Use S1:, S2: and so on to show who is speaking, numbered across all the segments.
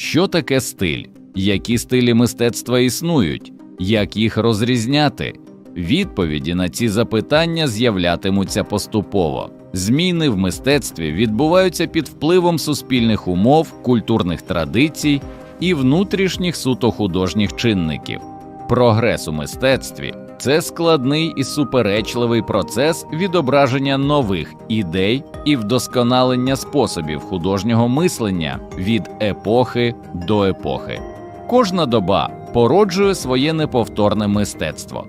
S1: Що таке стиль? Які стилі мистецтва існують? Як їх розрізняти? Відповіді на ці запитання з'являтимуться поступово. Зміни в мистецтві відбуваються під впливом суспільних умов, культурних традицій і внутрішніх суто художніх чинників. Прогрес у мистецтві це складний і суперечливий процес відображення нових ідей і вдосконалення способів художнього мислення від епохи до епохи. Кожна доба породжує своє неповторне мистецтво.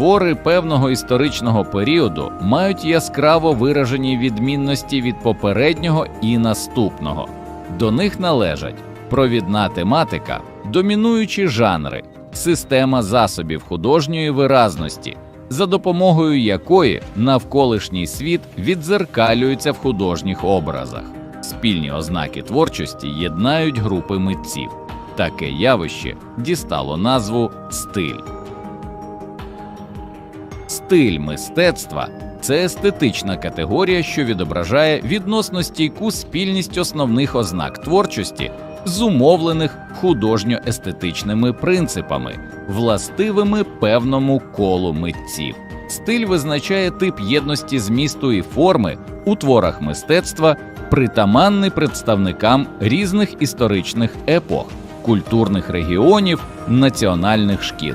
S1: Твори певного історичного періоду мають яскраво виражені відмінності від попереднього і наступного. До них належать провідна тематика, домінуючі жанри, система засобів художньої виразності, за допомогою якої навколишній світ віддзеркалюється в художніх образах. Спільні ознаки творчості єднають групи митців. Таке явище дістало назву стиль. Стиль мистецтва це естетична категорія, що відображає відносно стійку спільність основних ознак творчості, зумовлених художньо-естетичними принципами, властивими певному колу митців. Стиль визначає тип єдності змісту і форми у творах мистецтва, притаманний представникам різних історичних епох, культурних регіонів, національних шкіл.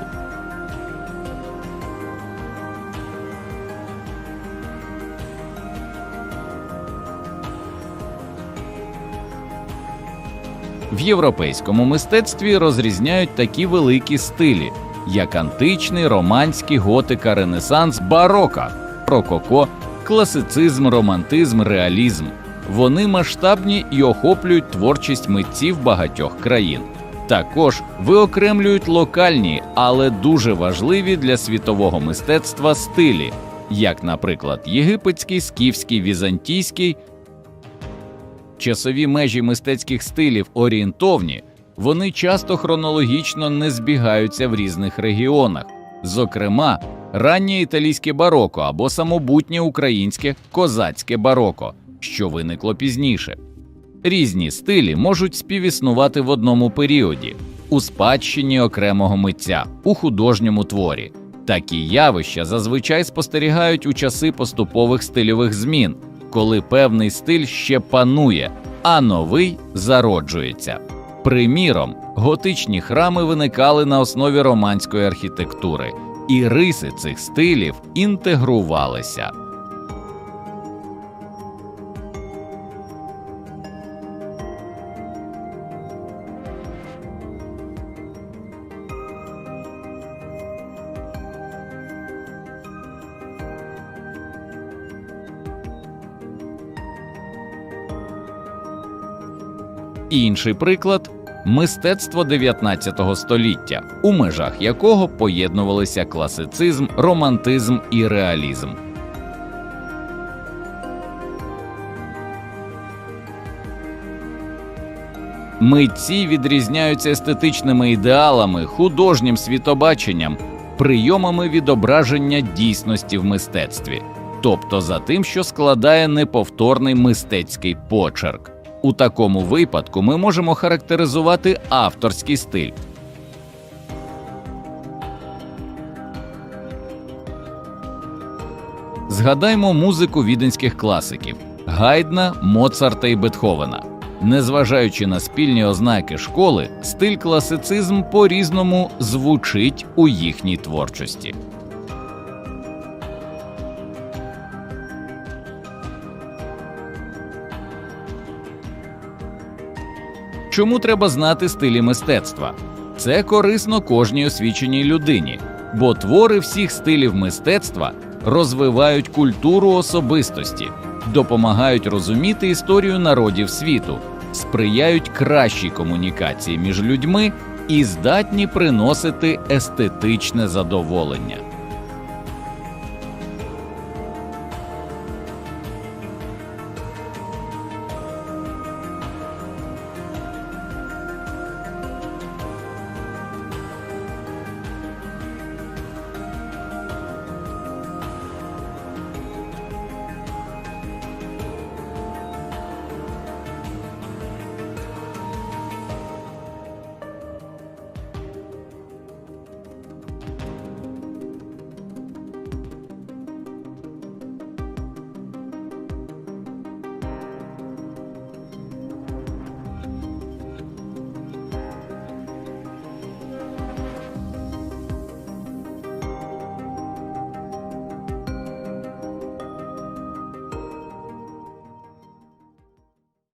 S1: В європейському мистецтві розрізняють такі великі стилі, як античний, романський, готика, ренесанс, барока, рококо, класицизм, романтизм, реалізм. Вони масштабні і охоплюють творчість митців багатьох країн. Також виокремлюють локальні, але дуже важливі для світового мистецтва стилі, як, наприклад, єгипетський, скіфський, візантійський, Часові межі мистецьких стилів орієнтовні, вони часто хронологічно не збігаються в різних регіонах, зокрема, раннє італійське бароко або самобутнє українське козацьке бароко, що виникло пізніше. Різні стилі можуть співіснувати в одному періоді, у спадщині окремого митця, у художньому творі. Такі явища зазвичай спостерігають у часи поступових стильових змін коли певний стиль ще панує, а новий зароджується. Приміром, готичні храми виникали на основі романської архітектури, і риси цих стилів інтегрувалися. Інший приклад мистецтво 19 століття, у межах якого поєднувалися класицизм, романтизм і реалізм. Митці відрізняються естетичними ідеалами, художнім світобаченням, прийомами відображення дійсності в мистецтві, тобто за тим, що складає неповторний мистецький почерк. У такому випадку ми можемо характеризувати авторський стиль. Згадаймо музику віденських класиків Гайдна, Моцарта і Бетховена. Незважаючи на спільні ознаки школи, стиль класицизм по різному звучить у їхній творчості. Чому треба знати стилі мистецтва? Це корисно кожній освіченій людині, бо твори всіх стилів мистецтва розвивають культуру особистості, допомагають розуміти історію народів світу, сприяють кращій комунікації між людьми і здатні приносити естетичне задоволення.